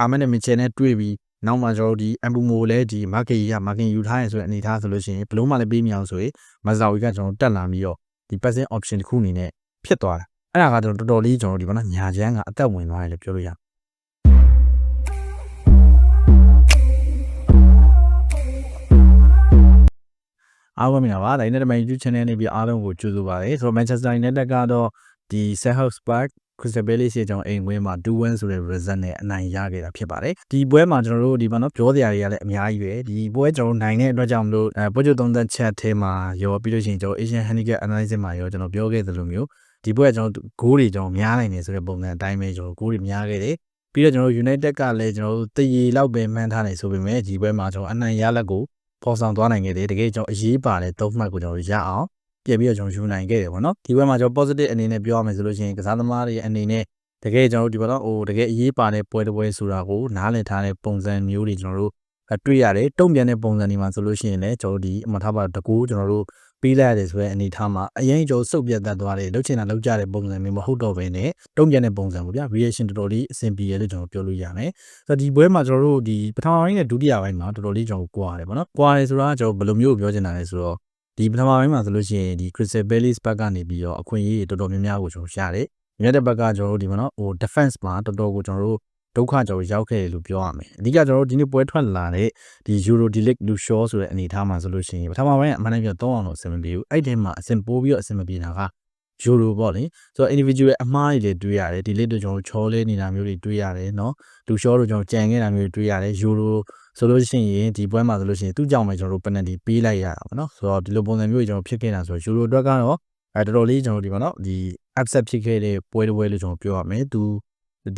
အာမက်နဲ့မင်ချယ်နဲ့တွေ့ပြီးနောက်မှကျွန်တော်တို့ဒီအမ်ဘူမိုလည်းဒီမာကီကမာကင်ယူထားရဆိုတဲ့အနေထားဆိုလို့ရှိရင်ဘလုံးမှလည်းပေးမရအောင်ဆိုရင်မဇာဝီကကျွန်တော်တက်လာပြီးတော့ဒီ passing option တစ်ခုအနေနဲ့ဖြစ်သွားတာအဲ့ဒါကကျွန်တော်တော်တော်လေးကျွန်တော်ဒီဘာလို့ညာချမ်းကအသက်ဝင်သွားတယ်လို့ပြောလို့ရတယ်အားလုံးမင်္ဂလာပါ။ Line Net YouTube Channel နဲ့ပြီးအားလုံးကိုကြိုဆိုပါရစေ။ဆိုတော့ Manchester United ကတော့ဒီ Selhurst Park Crystal Palace ရဲ့ကျွန်တော်အိမ်ဝင်းမှာ2-1ဆိုတဲ့ result နဲ့အနိုင်ရခဲ့တာဖြစ်ပါတယ်။ဒီပွဲမှာကျွန်တော်တို့ဒီမှာနော်ပြောစရာတွေကလည်းအများကြီးပဲ။ဒီပွဲကျွန်တော်နိုင်တဲ့အတွက်ကြောင့်မလို့အဲပွဲချုပ်သုံးသက်ချက်ထဲမှာရောပြီးလို့ရှိရင်ကျွန်တော် Asian Handicap Analysis မှာရောကျွန်တော်ပြောခဲ့သလိုမျိုးဒီပွဲကကျွန်တော်ဂိုးတွေကျွန်တော်များနိုင်တယ်ဆိုတဲ့ပုံစံအတိုင်းပဲကျွန်တော်ဂိုးတွေများခဲ့တယ်။ပြီးတော့ကျွန်တော် United ကလည်းကျွန်တော်တို့တရေလောက်ပဲမှန်းထားနေဆိုပေမဲ့ဒီပွဲမှာကျွန်တော်အနိုင်ရလက်ကိုပေါ်ဆောင်သွားနိုင်ခဲ့တယ်တကယ်ကျွန်တော်အရေးပါတဲ့သုံးမှတ်ကိုကျွန်တော်ရအောင် ပြန်ပြီးတော့ကျွန်တော်ယူနိုင်ခဲ့တယ်ပေါ့နော်ဒီဘက်မှာကျွန်တော် positive အနေနဲ့ပြောရမယ်ဆိုလို့ရှိရင်ကစားသမားတွေအနေနဲ့တကယ်ကျွန်တော်တို့ဒီဘက်တော့ဟိုတကယ်အရေးပါတဲ့ပွဲတစ်ပွဲဆိုတာကိုနားလည်ထားတဲ့ပုံစံမျိုးတွေကျွန်တော်တို့တွေ့ရတယ်တုံ့ပြန်တဲ့ပုံစံတွေမှာဆိုလို့ရှိရင်လည်းကျွန်တော်တို့ဒီအမှထားပါတကူကျွန်တော်တို့ပေးလိုက်ရတယ်ဆိုတဲ့အနေထားမှာအရင်ကျွန်တော်စုပ်ပြတ်တတ်သွားတယ်လှုပ်ချင်တာလှုပ်ကြတဲ့ပုံစံမျိုးမဟုတ်တော့ဘဲနဲ့တုံ့ပြန်တဲ့ပုံစံပေါ့ဗျာ reaction တော်တော်လေးအဆင်ပြေတယ်လို့ကျွန်တော်ပြောလို့ရမယ်ဆိုတော့ဒီပွဲမှာကျွန်တော်တို့ဒီပထမပိုင်းနဲ့ဒုတိယပိုင်းမှာတော်တော်လေးကျွန်တော်ကွာတယ်ပေါ့နော်ကွာတယ်ဆိုတာကကျွန်တော်ဘယ်လိုမျိုးပြောချင်တာလဲဆိုတော့ ဒီပထမပိုင်းမှာဆိုလို့ရှိရင်ဒီ Crystal Palace ဘက်ကနေပြီးတော့အခွင့်အရေးတော်တော်များများကိုကျွန်တော်ရတယ်မြတ်တဲ့ဘက်ကကျွန်တော်တို့ဒီမှာနော်ဟို defense မှာတော်တော်ကိုကျွန်တော်တို့ဒုက္ခကြောင့်ရောက်ခဲ့တယ်လို့ပြောရမယ်အဓိကကျွန်တော်တို့ဒီနေ့ပွဲထွက်လာတဲ့ဒီ Euro Delic Lushore ဆိုတဲ့အနေအထားမှာဆိုလို့ရှိရင်ပထမပိုင်းကအမှန်တကယ်တော့အောင်လို့အဆင်မပြေဘူးအဲ့ဒီမှာအဆင်ပိုးပြီးတော့အဆင်မပြေတာက Euro ပေါ့လေဆိုတော့ individual အမှားတွေလည်းတွေ့ရတယ်ဒီလေးတို့ကျွန်တော်ချောလေးနေတာမျိုးတွေတွေ့ရတယ်เนาะ Lushore တို့ကျွန်တော်ကြံခဲ့တာမျိုးတွေတွေ့ရတယ် Euro ဆိုလို့ရှိရင်ဒီပွဲမှာဆိုလို့ရှိရင်သူ့ကြောင့်ပဲကျွန်တော်တို့ penalty ပေးလိုက်ရတာပေါ့နော်ဆိုတော့ဒီလိုပုံစံမျိုးတွေကျွန်တော်ဖြစ်ခဲ့တာဆိုတော့ Euro အတွက်ကတော့အဲတော်တော်လေးကျွန်တော်ဒီပေါ့နော်ဒီ upset ဖြစ်ခဲ့တဲ့ပွဲတစ်ပွဲလို့ကျွန်တော်ပြောရမယ်သူ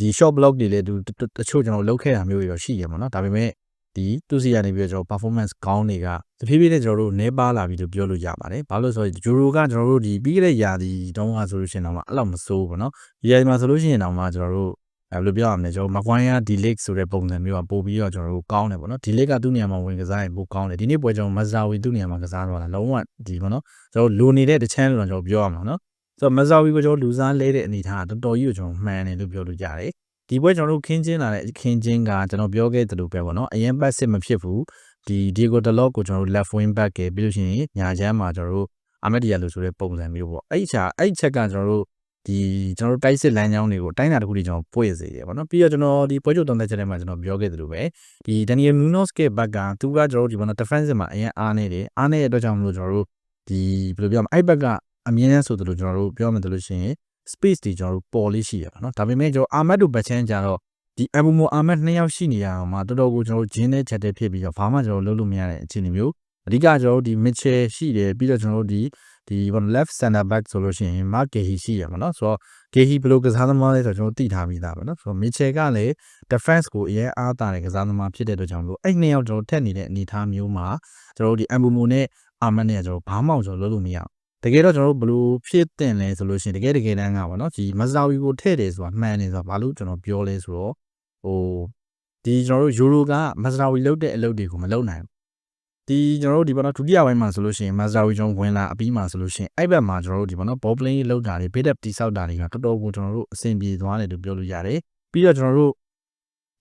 ဒီ short block တွေလည်းသူတချို့ကျွန်တော်လုပ်ခဲ့တာမျိုးတွေတော့ရှိရမှာเนาะဒါပေမဲ့ ဒီသူစီကနေပြီးတော့ကျွန်တော် performance ကောင်းတွေကတဖြည်းဖြည်းနဲ့ကျွန်တော်တို့နေပါလာပြီလို့ပြောလို့ရပါတယ်။ဘာလို့လဲဆိုတော့ Euro ကကျွန်တော်တို့ဒီပြီးခဲ့တဲ့ရာသီတုန်းကဆိုလို့ရှိရင်တော့အဲ့လောက်မစိုးဘူးเนาะဒီရာသီမှာဆိုလို့ရှိရင်တော့မှကျွန်တော်တို့အဲဘယ်လိုပြောရမလဲကျွန်တော် Maguire Delect ဆိုတဲ့ပုံစံမျိုးကပို့ပြီးတော့ကျွန်တော်တို့ကောင်းတယ်ပေါ့နော် Delect ကသူ့နေရာမှာဝင်ကစားရင်ပိုကောင်းတယ်ဒီနေ့ပွဲကျွန်တော် Mazawi သူ့နေရာမှာကစားတော့တာလုံးဝဒီပေါ့နော်ကျွန်တော်လိုနေတဲ့တချမ်းလို့ကျွန်တော်ပြောရမှာနော်ဆိုတော့ Mazawi ကိုကျွန်တော်လူစားလဲတဲ့အနေထားတော်တော်ကြီးကိုကျွန်တော်မှန်တယ်လို့ပြောလို့ရတယ် ဒီပွဲကျွန်တော်တို့ခင်းချင်းလာတဲ့ခင်းချင်းကကျွန်တော်ပြောခဲ့သလိုပဲပေါ့နော်အရင်ပတ်စစ်မဖြစ်ဘူးဒီ Diego Dalot ကိုကျွန်တော်တို့ left wing back ကပြီးလို့ရှိရင်ညာချမ်းမှာကျွန်တော်တို့အာမက်ဒီယာလိုဆိုတဲ့ပုံစံမျိုးပေါ့အဲ့ဒီချက်အဲ့ဒီချက်ကကျွန်တော်တို့ဒီကျွန်တော်တို့တိုက်စစ်လမ်းကြောင်းတွေကိုတိုင်းတာတစ်ခုတွေကျွန်တော်ပွေ့စေတယ်ပေါ့နော်ပြီးတော့ကျွန်တော်ဒီပွဲချုပ်တုံးတဲ့ချက်ထဲမှာကျွန်တော်ပြောခဲ့သလိုပဲဒီ Daniel Munoz ရဲ့ဘက်ကသူကကျွန်တော်တို့ဒီဘောနော် defensive မှာအရင်အားနေတယ်အားနေတဲ့အတွက်ကြောင့်မလို့ကျွန်တော်တို့ဒီဘယ်လိုပြောမလဲအဲ့ဘက်ကအမြင်နဲ့ဆိုသလိုကျွန်တော်တို့ပြောမှဆိုလို့ရှိရင် space တွေကျွန်တော်တို့ပေါ်လေးရှိရပါတော့ဒါပေမဲ့ကျွန်တော်အာမတ်တို့ဘက်ချမ်းကြတော့ဒီအဘူမိုအာမတ်နှစ်ယောက်ရှိနေရအောင်မှာတော်တော်ကိုကျွန်တော်တို့ဂျင်းနဲ့ချက်တဲ့ဖြစ်ပြီးတော့ဘာမှကျွန်တော်လုပ်လို့မရတဲ့အခြေအနေမျိုးအဓိကကျွန်တော်တို့ဒီ Mitchell ရှိတယ်ပြီးတော့ကျွန်တော်တို့ဒီဒီဘော left center back ဆိုလို့ရှိရင် Mark Gehi ရှိရမှာเนาะဆိုတော့ Gehi ဘယ်လိုကစားသမားလဲဆိုတော့ကျွန်တော်သိထားပြီးသားပါเนาะဆိုတော့ Mitchell ကလည်း defense ကိုအရင်အားတာတဲ့ကစားသမားဖြစ်တဲ့အတွက်ကြောင့်မလို့အဲ့နှစ်ယောက်ကျွန်တော်ထက်နေတဲ့အနေအထားမျိုးမှာကျွန်တော်တို့ဒီ Ambumo နဲ့ Arman နဲ့ကျွန်တော်ဘာမှကျွန်တော်လုပ်လို့မရအောင် တကယ်တော့ကျွန်တော်တို့ဘလို့ဖြစ်တင်လဲဆိုလို့ရှိရင်တကယ်တကယ်တမ်းကပေါ့နော်ဒီမစတာဝီကိုထည့်တယ်ဆိုတာမှန်တယ်ဆိုတာဘာလို့ကျွန်တော်ပြောလဲဆိုတော့ဟိုဒီကျွန်တော်တို့ယူရိုကမစတာဝီလုတ်တဲ့အလုပ်တွေကိုမလုပ်နိုင်ဘူးဒီကျွန်တော်တို့ဒီဘောနော်ဒုတိယပိုင်းမှာဆိုလို့ရှိရင် Master Wii ကျွန်တော်ဝင်လာအပြီးမှာဆိုလို့ရှိရင်အဲ့ဘက်မှာကျွန်တော်တို့ဒီဘောနော် ball playing လောက်တာတွေ build up တိဆောက်တာတွေကတော်တော်ကိုကျွန်တော်တို့အဆင်ပြေသွားတယ်လို့ပြောလို့ရတယ်ပြီးတော့ကျွန်တော်တို့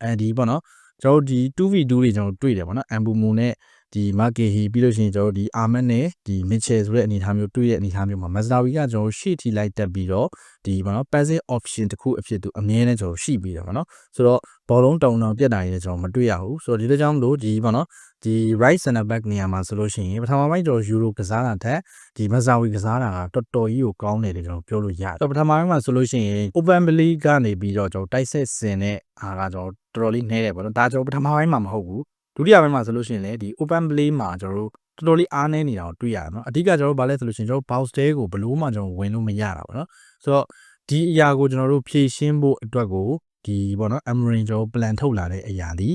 အဲဒီဘောနော်ကျွန်တော်တို့ဒီ 2v2 တွေကျွန်တော်တို့တွေ့တယ်ဘောနော် Ambumo နဲ့ ဒီမာကေဟီပြီးလို့ရှိရင်ကျွန်တော်တို့ဒီအာမတ်နဲ့ဒီမစ်ချယ်ဆိုတဲ့အနေအထားမျိုးတွေ့တဲ့အနေအထားမျိုးမှာမဇာဝီကကျွန်တော်တို့ရှေ့ထိလိုက်တက်ပြီးတော့ဒီဘာနော် passive option တစ်ခုအဖြစ်သူအမြဲတမ်းကျွန်တော်ရှိပြီးတယ်ဗောနော်ဆိုတော့ဘောလုံးတောင်တောင်ပြတ်တာကြီးလည်းကျွန်တော်မတွေ့ရဘူးဆိုတော့ဒီလိုကြောင့်လို့ဒီဗောနော်ဒီ right center back နေရာမှာဆိုလို့ရှိရင်ပထမပိုင်းကျွန်တော် euro ကစားတာထက်ဒီမဇာဝီကစားတာကတော်တော်ကြီးကိုကောင်းတယ်လို့ကျွန်တော်ပြောလို့ရတယ်ဆိုတော့ပထမပိုင်းမှာဆိုလို့ရှိရင် open play ကနေပြီးတော့ကျွန်တော်တိုက်ဆက်စင်တဲ့အားကကျွန်တော်တော်တော်လေးနှဲတယ်ဗောနော်ဒါကျွန်တော်ပထမပိုင်းမှာမဟုတ်ဘူး ဒုတိယပိုင်းမှာဆိုလို့ရှိရင်လည်းဒီ open play မှာကျွန်တော်တို့တော်တော်လေးအားနည်းနေတာကိုတွေ့ရတယ်နော်အဓိကကျွန်တော်တို့ဘာလဲဆိုလို့ရှိရင်ကျွန်တော် bounce day ကိုဘလို့မှကျွန်တော်ဝင်လို့မရတာပေါ့နော်ဆိုတော့ဒီအရာကိုကျွန်တော်တို့ဖြည့်ရှင်းဖို့အတွက်ကိုဒီပေါ့နော် Amarin ကျွန်တော် plan ထုတ်လာတဲ့အရာဒီ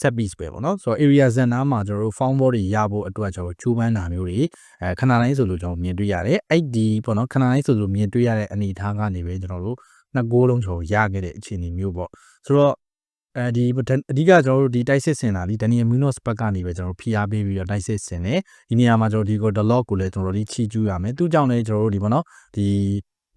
set piece ပဲပေါ့နော်ဆိုတော့ area ဇန်နာမှာကျွန်တော်တို့ found ball တွေရဖို့အတွက်ကျွန်တော်ချိုးပန်းတာမျိုးတွေအဲခဏတိုင်းဆိုလို့ကျွန်တော်မြင်တွေ့ရတယ်အဲ့ဒီပေါ့နော်ခဏတိုင်းဆိုလို့မြင်တွေ့ရတဲ့အနေအထားကနေပဲကျွန်တော်တို့နှစ်ဂိုးလုံးကျွန်တော်ရခဲ့တဲ့အခြေအနေမျိုးပေါ့ဆိုတော့ အဲဒီအဓိကကျွန်တော်တို့ဒီတိုက်စစ်စင်တာဒီဒန်နီယယ်မူနို့စ်ဘက်ကနေပဲကျွန်တော်တို့ဖိအားပေးပြီးတော့တိုက်စစ်စင်တယ်ဒီနေရာမှာကျွန်တော်ဒီကိုဒလော့ကိုလည်းကျွန်တော်တို့ဒီချီကျူးရမယ်သူ့ကြောင့်လည်းကျွန်တော်တို့ဒီပေါ့နော်ဒီ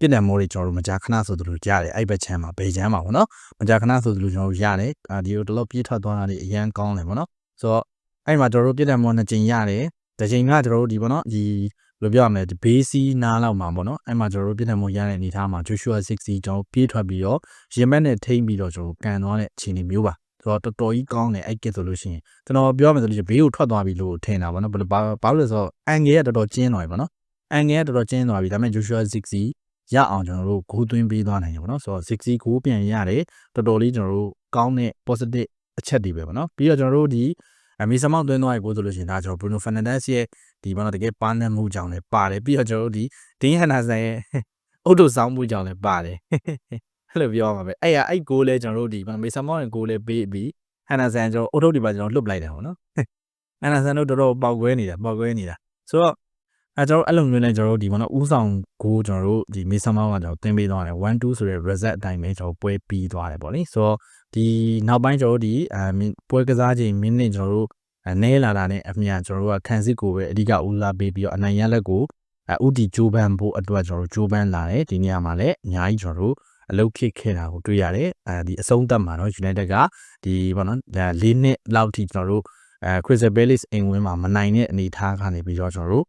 တပြစ်ဒဏ်မိုးတွေကျွန်တော်တို့မကြာခဏဆိုသလိုကြားတယ်အဲ့ဘက်ချမ်းမှာဘေချမ်းမှာပေါ့နော်မကြာခဏဆိုသလိုကျွန်တော်တို့ရတယ်အာဒီလိုတလို့ပြေးထွက်သွားတာတွေအရန်ကောင်းတယ်ပေါ့နော်ဆိုတော့အဲ့မှာကျွန်တော်တို့ပြစ်ဒဏ်မိုးနှစ်ကြိမ်ရတယ်တစ်ကြိမ်ကကျွန်တော်တို့ဒီပေါ့နော်ဒီဘယ် လိုပြောရမလဲဒီဘေးစီးနားလောက်မှာပေါ့နော်အဲ့မှာကျွန်တော်တို့ပြစ်ဒဏ်မိုးရတဲ့အနေထားမှာ Joshua 60ကျွန်တော်ပြေးထွက်ပြီးတော့ရင်မက်နဲ့ထိမ့်ပြီးတော့ကျွန်တော်ကန်သွားတဲ့အခြေအနေမျိုးပါဆိုတော့တော်တော်ကြီးကောင်းတယ်အဲ့ကစ်ဆိုလို့ရှိရင်ကျွန်တော်ပြောရမယ်ဆိုလို့ရှိရင်ဘေးကိုထွက်သွားပြီလို့ထင်တာပေါ့နော်ဘာဘာလို့လဲဆိုတော့အန်ဂယ်ကတော်တော်ကျင်းသွားပြီပေါ့နော်အန်ဂယ်ကတော်တော်ကျင်းသွားပြီဒါပေမဲ့ Joshua 60ရအောင်ကျွန်တော်တို့ဂိုးသွင်းပေးသွားနိုင်တယ်ပေါ့နော်ဆိုတော့60ဂိုးပြန်ရတယ်တော်တော်လေးကျွန်တော်တို့ကောင်းတဲ့ positive အချက်တွေပဲပေါ့နော်ပြီးတော့ကျွန်တော်တို့ဒီအမီဆမောက်သွင်းသွားရေကိုဆိုလို့ရှိရင်ဒါကျွန်တော် Bruno Fernandes ရဲ့ ဒီဘာလို့တကယ်ပါနမှုကြောင့်လည်းပါတယ်ပြီးတော့ကျွန်တော်တို့ဒီ Dean Henderson ရဲ့အုတ်တို့ဆောင်းမှုကြောင့်လည်းပါတယ်အဲ့လိုပြောရမှာပဲအဲ့ရအဲ့ကိုလည်းကျွန်တော်တို့ဒီမေဆာမောက်ရဲ့ကိုလည်းပေးပြီး Henderson ကျွန်တော်အုတ်ထုတ်ဒီပါကျွန်တော်လွတ်ပလိုက်တယ်ပေါ့နော် Henderson တို့တော်တော်ပေါက်ကွဲနေတာပေါက်ကွဲနေတာဆိုတော့အဲကျွန်တော်အဲ့လိုမျိုးနဲ့ကျွန်တော်တို့ဒီပေါ့နော်ဥဆောင်ကိုကျွန်တော်တို့ဒီမေဆာမောက်ကကျွန်တော်သင်ပေးသွားတယ်1 2ဆိုတဲ့ reset အတိုင်းပဲကျွန်တော်ပွဲပြီးသွားတယ်ပေါ့လေဆိုတော့ဒီနောက်ပိုင်းကျွန်တော်တို့ဒီအဲပွဲကစားချိန်မိနစ်ကျွန်တော်တို့ နဲလာတာနဲ့အမြင်ကျွန်တော်တို့ကခံစစ်ကိုပဲအဓိကဦးစားပေးပြီးတော့အနိုင်ရလက်ကိုဥတီဂျိုးပန်ဖို့အတွက်ကျွန်တော်တို့ဂျိုးပန်လာတယ်ဒီနေရာမှာလည်းအများကြီးကျွန်တော်တို့အလုတ်ခစ်ခဲ့တာကိုတွေ့ရတယ်အဲဒီအဆုံးသတ်မှာတော့ United ကဒီပေါ့နော်၄နှစ်လောက်ထိကျွန်တော်တို့အဲ Crystal Palace အိမ်ဝင်းမှာမနိုင်တဲ့အနေအထားကနေပြီးတော့ကျွန်တော်တို့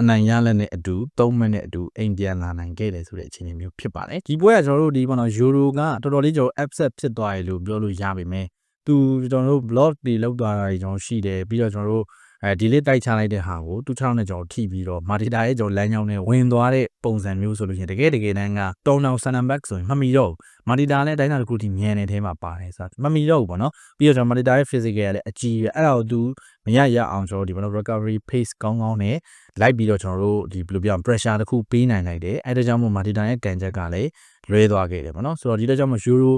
အနိုင်ရလက်နဲ့အတူ၃မိနစ်အတူအိမ်ပြန်လာနိုင်ခဲ့တယ်ဆိုတဲ့အခြေအနေမျိုးဖြစ်ပါတယ်ဒီပွဲကကျွန်တော်တို့ဒီပေါ့နော်ယူရိုကတော်တော်လေးကျွန်တော် upset ဖြစ်သွားတယ်လို့ပြောလို့ရပါမယ် သူကျွန်တော်တို့ blog တွေလောက်သွားတာကျွန်တော်ရှိတယ်ပြီးတော့ကျွန်တော်တို့အဲဒီလေးတိုက်ချလိုက်တဲ့ဟာကိုတူချောင်းနဲ့ကျွန်တော်ထိပြီးတော့မာတီတာရဲ့ကျွန်တော်လမ်းကြောင်းနဲ့ဝင်သွားတဲ့ပုံစံမျိုးဆိုလို့ရှိရင်တကယ်တကယ်တမ်းကတုံတောင်ဆန်နံဘက်ဆိုရင်မမီတော့မာတီတာနဲ့တိုင်းတာတစ်ခုထိမြန်နေသေးမှာပါတယ်ဆိုတော့မမီတော့ဘူးပေါ့နော်ပြီးတော့ကျွန်တော်မာတီတာရဲ့ physical ကလည်းအကြီးပဲအဲ့ဒါကိုသူမရရအောင်ကျွန်တော်ဒီဘောနော် recovery pace ကောင်းကောင်းနဲ့လိုက်ပြီးတော့ကျွန်တော်တို့ဒီဘယ်လိုပြော pressure တစ်ခုပေးနိုင်လိုက်တယ်အဲ့ဒါကြောင့်မို့မာတီတာရဲ့ကန်ချက်ကလည်းလွဲသွားခဲ့တယ်ပေါ့နော်ဆိုတော့ဒီတော့ကြောင့်မို့ Euro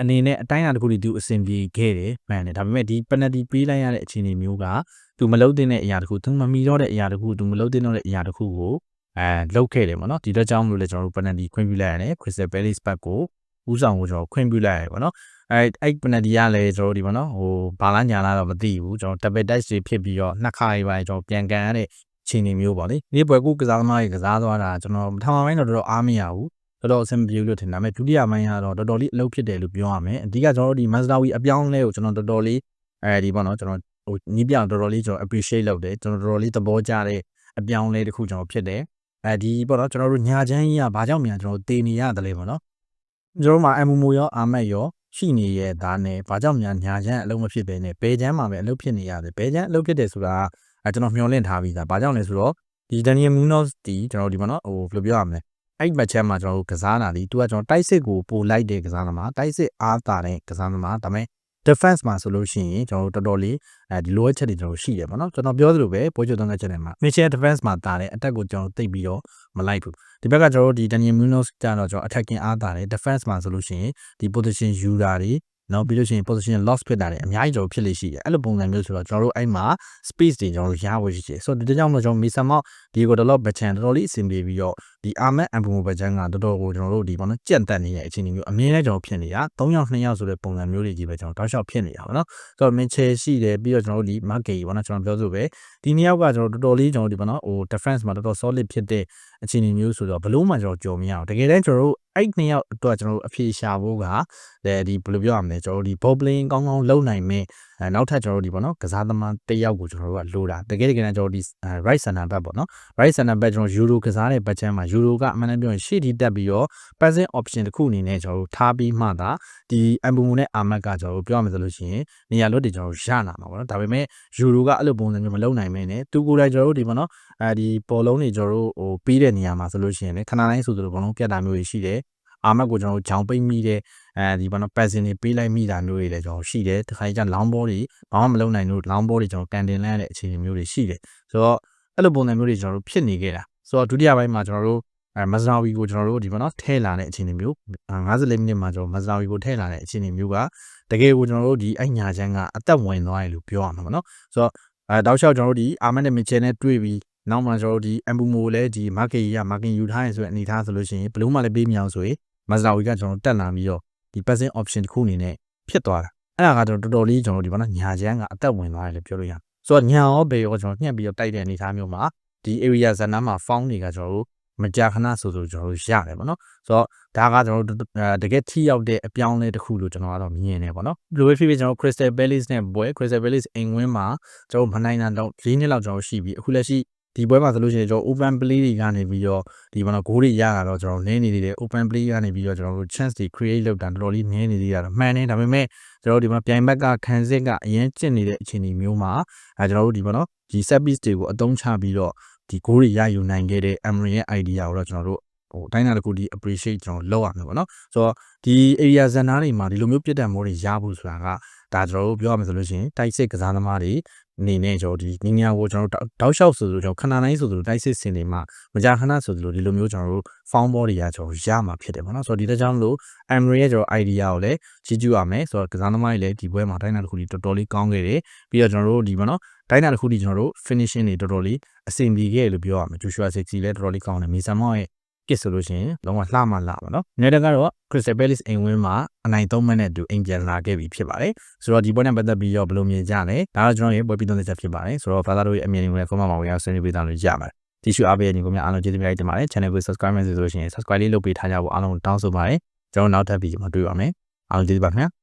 အနေနဲ့အတိုင်းအတာတစ်ခုဒီသူအဆင်ပြေခဲ့တယ်မှန်တယ်ဒါပေမဲ့ဒီ penalty ပေးလိုက်ရတဲ့အခြေအနေမျိုးကသူမလုပ်တဲ့အရာတစ်ခုသူမမီတော့တဲ့အရာတစ်ခုသူမလုပ်တဲ့အရာတစ်ခုကိုအဲလုပ်ခဲ့တယ်ပေါ့နော်ဒီတော့ကြောင့်မလို့လေကျွန်တော်တို့ penalty ခွင့်ပြုလိုက်ရတယ် Crystal Palace ဘက်ကိုဦးဆောင်ကိုကျွန်တော်ခွင့်ပြုလိုက်ရတယ်ပေါ့နော်အဲအဲ့ penalty ကလည်းကျွန်တော်တို့ဒီပေါ့နော်ဟိုဘာလားညာလားတော့မသိဘူးကျွန်တော် double touch တွေဖြစ်ပြီးတော့နှစ်ခါရေးပါကျွန်တော်ပြန်ကန်ရတဲ့ခြေနေမျိုးပေါ့လေဒီပွဲကူကစားသမားကြီးကစားသွားတာကျွန်တော်ပထမပိုင်းတော့တော်တော်အားမရဘူး တော်တော်အဆင်ပြေလို့ထင်တာမဲ့ဒုတိယပိုင်းကတော့တော်တော်လေးအလုပ်ဖြစ်တယ်လို့ပြောရမယ်အဓိကကျွန်တော်တို့ဒီ Mazdawi အပြောင်းလဲကိုကျွန်တော်တော်တော်လေးအဲဒီပေါ့နော်ကျွန်တော်ဟိုနီးပြတော်တော်လေးကျွန်တော် appreciate လုပ်တယ်ကျွန်တော်တော်တော်လေးသဘောကျတဲ့အပြောင်းလဲတစ်ခုကျွန်တော်ဖြစ်တယ်အဲဒီပေါ့နော်ကျွန်တော်တို့ညာချမ်းကြီးကဘာကြောင့်မြန်ကျွန်တော်တေနေရတယ်လေပေါ့နော်ကျွန်တော်တို့မှာအမူမူရောအာမက်ရောရှိနေရဲ့ဒါနဲ့ဘာကြောင့်များညာချမ်းအလုံးမဖြစ်ပဲနဲ့ဘဲချမ်းမှာပဲအလုပ်ဖြစ်နေရတယ်ဘဲချမ်းအလုပ်ဖြစ်တယ်ဆိုတာအဲကျွန်တော်မျှော်လင့်ထားပြီးသားဘာကြောင့်လဲဆိုတော့ဒီ Daniel Munoz ဒီကျွန်တော်ဒီမှာနော်ဟိုဘယ်လိုပြောရမလဲ အဲ့မက်ချက်မှာကျွန်တော်တို့ကစားတာဒီသူကကျွန်တော်တိုက်စစ်ကိုပို့လိုက်တဲ့ကစားသမားတိုက်စစ်အားတာတဲ့ကစားသမားဒါပေမဲ့ defense မှာဆိုလို့ရှိရင်ကျွန်တော်တို့တော်တော်လေးအဲဒီလိုအပ်ချက်တွေကျွန်တော်ရှိတယ်ပေါ့နော်ကျွန်တော်ပြောသလိုပဲပိုးချသွန်းတဲ့ချက်တွေမှာ Mitchell defense မှာတာတဲ့အတက်ကိုကျွန်တော်သိပ်ပြီးတော့မလိုက်ဘူးဒီဘက်ကကျွန်တော်တို့ဒီ Daniel Munoz ကျတော့ကျွန်တော် attacking အားတာတယ် defense မှာဆိုလို့ရှိရင်ဒီ position ယူတာတွေ နော်ပြီးလို့ရှိရင် position loss ဖြစ်တာတွေအများကြီးကျွန်တော်ဖြစ်လိမ့်ရှိတယ်အဲ့လိုပုံစံမျိုးဆိုတော့ကျွန်တော်တို့အဲ့မှာ space တွေကျွန်တော်တို့ရဖို့ရှိတယ်ဆိုတော့ဒီကြောင့်မို့ကျွန်တော် Mason Mount ဒီကိုတော့ Bachan တော်တော်လေးအဆင်ပြေပြီးတော့ဒီ Ahmed Ambumo Bachan ကတော်တော်ကိုကျွန်တော်တို့ဒီပေါ့နော်ကြက်တက်နေတဲ့အခြေအနေမျိုးအမြင်နဲ့ကျွန်တော်ဖြစ်နေတာ3ယောက်2ယောက်ဆိုတဲ့ပုံစံမျိုးတွေကြီးပဲကျွန်တော်တောက်လျှောက်ဖြစ်နေတာပေါ့နော်ဆိုတော့ Mitchell ရှိတယ်ပြီးတော့ကျွန်တော်တို့ဒီ Market ပေါ့နော်ကျွန်တော်ပြောဆိုပဲဒီနှစ်ယောက်ကကျွန်တော်တော်တော်လေးကျွန်တော်ဒီပေါ့နော်ဟို defense မှာတော်တော် solid ဖြစ်တဲ့အခြေအနေမျိုးဆိုတော့ဘလို့မှကျွန်တော်ကြော်မရအောင်တကယ်တမ်းကျွန်တော်တို့ အဲ့နှစ်ယောက်အတွက်ကျွန်တော်တို့အဖြေရှာဖို့ကဒီဘယ်လိုပြောရမလဲကျွန်တော်တို့ဒီ ball playing ကောင်းကောင်းလုပ်နိုင်မယ် အဲနောက်ထပ်ကျွန်တော်တို့ဒီပေါ့နော်ကစားသမားတစ်ယောက်ကိုကျွန်တော်တို့ကလိုတာတကယ်တကယ်ကျွန်တော်တို့ဒီ right center back ပေါ့နော် right center back ကျွန်တော် euro ကစားတဲ့ဘက်ချမ်းမှာ euro ကအမှန်တမ်းပြောရင်ရှေ့ထိတက်ပြီးတော့ passing option တစ်ခုအနေနဲ့ကျွန်တော်တို့ထားပြီးမှသာဒီ ambumu နဲ့ armat ကကျွန်တော်တို့ပြောရမယ်ဆိုလို့ရှိရင်နေရာလွတ်တွေကျွန်တော်တို့ရလာမှာပေါ့နော်ဒါပေမဲ့ euro ကအဲ့လိုပုံစံမျိုးမလုပ်နိုင်မင်းနဲ့သူကိုယ်တိုင်ကျွန်တော်တို့ဒီပေါ့နော်အဲဒီပေါ်လုံးတွေကျွန်တော်တို့ဟိုပြီးတဲ့နေရာမှာဆိုလို့ရှိရင်လေခဏတိုင်းဆိုသလိုဘောလုံးပြတ်တာမျိုးတွေရှိတယ် အာမတ်ကိုကျွန်တော်တို့ဂျောင်ပိတ်မိတဲ့အဲဒီဘာနော်ပတ်စင်တွေပေးလိုက်မိတာမျိုးတွေလည်းကျွန်တော်ရှိတယ်တခါကျလောင်းဘောတွေဘာမှမလုပ်နိုင်လို့လောင်းဘောတွေကျွန်တော်ကန်တင်လိုက်ရတဲ့အခြေအနေမျိုးတွေရှိတယ်ဆိုတော့အဲ့လိုပုံစံမျိုးတွေကျွန်တော်တို့ဖြစ်နေခဲ့တာဆိုတော့ဒုတိယပိုင်းမှာကျွန်တော်တို့အဲမဇနာဝီကိုကျွန်တော်တို့ဒီဘောနော်ထဲလာတဲ့အခြေအနေမျိုး54မိနစ်မှာကျွန်တော်မဇနာဝီကိုထဲလာတဲ့အခြေအနေမျိုးကတကယ်ကိုကျွန်တော်တို့ဒီအညာချမ်းကအသက်ဝင်သွားတယ်လို့ပြောရမှာပေါ့နော်ဆိုတော့အဲတောက်လျှောက်ကျွန်တော်တို့ဒီအာမတ်နဲ့မီချယ်နဲ့တွေ့ပြီးနောက်မှကျွန်တော်တို့ဒီအမ်ဘူမိုလည်းဒီ market ကြီးက market ယူထားရင်ဆိုတဲ့အနေအထားဆိုလို့ရှိရင်ဘလို့မှလည်းပေးမရအောင်ဆိုရင် မဇလာဝီကကျွန်တော်တက်လာပြီးတော့ဒီ passing option တစ်ခုအနေနဲ့ဖြစ်သွားတာအဲ့ဒါကတော့တော်တော်လေးကျွန်တော်ဒီဘာလဲညာချမ်းကအသက်ဝင်သွားတယ်လို့ပြောလို့ရတယ်ဆိုတော့ညာရောဘေရောကျွန်တော်ညှက်ပြီးတော့တိုက်တဲ့အနေအထားမျိုးမှာဒီ area ဇာနာမှာ found တွေကကျွန်တော်တို့မကြာခဏဆိုဆိုကျွန်တော်တို့ရတယ်ပေါ့နော်ဆိုတော့ဒါကကျွန်တော်တို့တကယ်ထိရောက်တဲ့အပြောင်းလဲတစ်ခုလို့ကျွန်တော်ကတော့မြင်နေပေါ့နော်ဘယ်လိုပဲဖြစ်ဖြစ်ကျွန်တော် Crystal Palace နဲ့ပွဲ Crystal Palace အိမ်ဝင်းမှာကျွန်တော်မနိုင်တာတော့၄နှစ်လောက်ကျွန်တော်ရှိပြီအခုလက်ရှိ ဒီပွဲမှာဆိုလို့ရှိရင်ကျွန်တော် open play တွေကနေပြီးတော့ဒီဘောနော် goal တွေရတာတော့ကျွန်တော်နည်းနေသေးတယ် open play ကနေပြီးတော့ကျွန်တော်တို့ chance တွေ create လုပ်တာတော်တော်လေးနည်းနေသေးတာတော့မှန်တယ်ဒါပေမဲ့ကျွန်တော်တို့ဒီမှာပြိုင်ဘက်ကခံစစ်ကအရင်ကျင့်နေတဲ့အခြေအနေမျိုးမှာအဲကျွန်တော်တို့ဒီဘောနော်ဒီ set piece တွေကိုအသုံးချပြီးတော့ဒီ goal တွေရယူနိုင်ခဲ့တဲ့ Emery ရဲ့ idea ကိုတော့ကျွန်တော်တို့ဟိုတိုင်းတာတစ်ခုဒီ appreciate ကျွန်တော်လုပ်ရမှာပေါ့နော်ဆိုတော့ဒီ area ဇန်နာတွေမှာဒီလိုမျိုးပြတ်တက်မိုးတွေရဖို့ဆိုတာက ဒါကျွန်တော်တို့ပြောရမယ်ဆိုလို့ရှိရင်တိုက်စစ်ကစားသမားတွေအနေနဲ့ကျွန်တော်ဒီနီနီယာကိုကျွန်တော်တို့တောက်လျှောက်ဆိုဆိုကျွန်တော်ခဏတိုင်းဆိုဆိုတိုက်စစ်စင်တွေမှာမကြာခဏဆိုဆိုဒီလိုမျိုးကျွန်တော်တို့ found ball တွေကကျွန်တော်ရမှာဖြစ်တယ်ပေါ့နော်ဆိုတော့ဒီတက်ကြောင့်လို့ Emery ရဲ့ကျွန်တော် idea ကိုလည်းကြီးကျူးရမယ်ဆိုတော့ကစားသမားတွေလည်းဒီပွဲမှာတိုင်းတာတစ်ခုဒီတော်တော်လေးကောင်းခဲ့တယ်ပြီးတော့ကျွန်တော်တို့ဒီပေါ့နော်တိုင်းတာတစ်ခုဒီကျွန်တော်တို့ finishing တွေတော်တော်လေးအဆင်ပြေခဲ့လို့ပြောရမယ် Joshua Sexy လည်းတော်တော်လေးကောင်းတယ်မီဆန်မောင်ရဲ့ ကစ်ဆိုလို့ရှိရင်လုံးဝလှမှလှပါနော်။နေတက်ကတော့ Crystal Palace အိမ်ဝင်းမှာအနိုင်၃မှတ်နဲ့အတူအိမ်ပြန်လာခဲ့ပြီဖြစ်ပါတယ်။ဆိုတော့ဒီပွဲနဲ့ပတ်သက်ပြီးတော့ဘယ်လိုမြင်ကြလဲ။ဒါကတော့ကျွန်တော်ရဲ့ပွဲပြီးသုံးသက်ချက်ဖြစ်ပါတယ်။ဆိုတော့ဘာသာတို့ရဲ့အမြင်တွေကိုလည်း comment မှာဝင်ရောက်ဆွေးနွေးပေးသားလို့ရပါတယ်။တီရှူအားပေးတဲ့ညီကောင်များအားလုံးကျေးဇူးများတင်ပါတယ်။ channel ကို subscribe လုပ်ဆိုလို့ရှိရင် subscribe လေးလုပ်ပေးထားကြဖို့အားလုံးတောင်းဆိုပါတယ်။ကျွန်တော်နောက်ထပ်ဗီဒီယိုမှာတွေ့ပါမယ်။အားလုံးကျေးဇူးပါခင်ဗျာ။